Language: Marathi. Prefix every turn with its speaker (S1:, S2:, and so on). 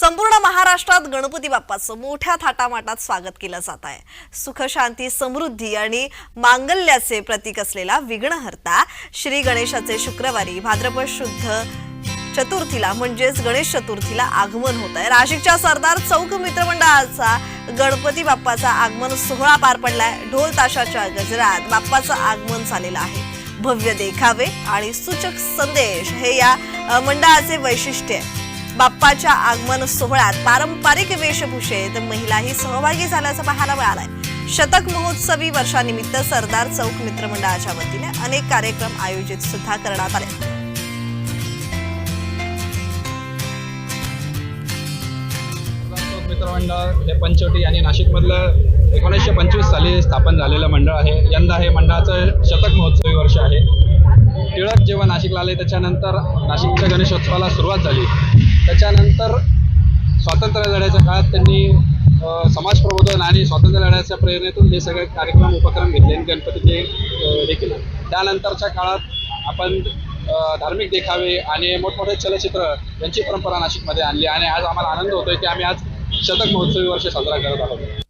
S1: संपूर्ण महाराष्ट्रात गणपती बाप्पाचं मोठ्या थाटामाटात स्वागत केलं जात आहे. सुख शांती समृद्धी आणि मांगल्याचे प्रतीक असलेला विघ्नहर्ता श्री गणेशाचे शुक्रवारी भाद्रपद शुद्ध चतुर्थीला म्हणजेच गणेश चतुर्थीला आगमन होत आहे. नाशिकच्या सरदार चौक मित्रमंडळाचा गणपती बाप्पाचा आगमन सोहळा पार पडलाय. ढोल ताशाच्या गजरात बाप्पाचं आगमन झालेलं आहे. भव्य देखावे आणि सूचक संदेश हे या मंडळाचे वैशिष्ट्य आहे. बाप्पाच्या आगमन सोहळ्यात पारंपरिक वेशभूषेत महिलाही सहभागी झाल्याचं पाहायला मिळालंय. शतक महोत्सवी वर्षानिमित्त सरदार चौक मित्रमंडळाच्या वतीने अनेक कार्यक्रम आयोजित सुद्धा करण्यात आले.
S2: चौक मित्रमंडळ हे पंचवटी आणि नाशिकमधलं एकोणीसशे पंचवीस साली स्थापन झालेलं मंडळ आहे. यंदा हे मंडळाचं शतक महोत्सवी वर्ष आहे. टिळक जेव्हा नाशिकला आले त्याच्यानंतर नाशिकच्या गणेशोत्सवाला सुरुवात झाली. त्याच्यानंतर स्वातंत्र्य लढ्याच्या काळात त्यांनी समाज प्रबोधन आणि स्वातंत्र्य लढ्याच्या प्रेरणेतून हे सगळे कार्यक्रम उपक्रम घेतले आणि गणपतीचे देखील त्यानंतरच्या काळात आपण धार्मिक देखावे आणि मोठमोठे चलचित्र यांची परंपरा नाशिकमध्ये आणली आणि आज आम्हाला आनंद होतोय की आम्ही आज शतक महोत्सवी वर्ष साजरा करत आहोत.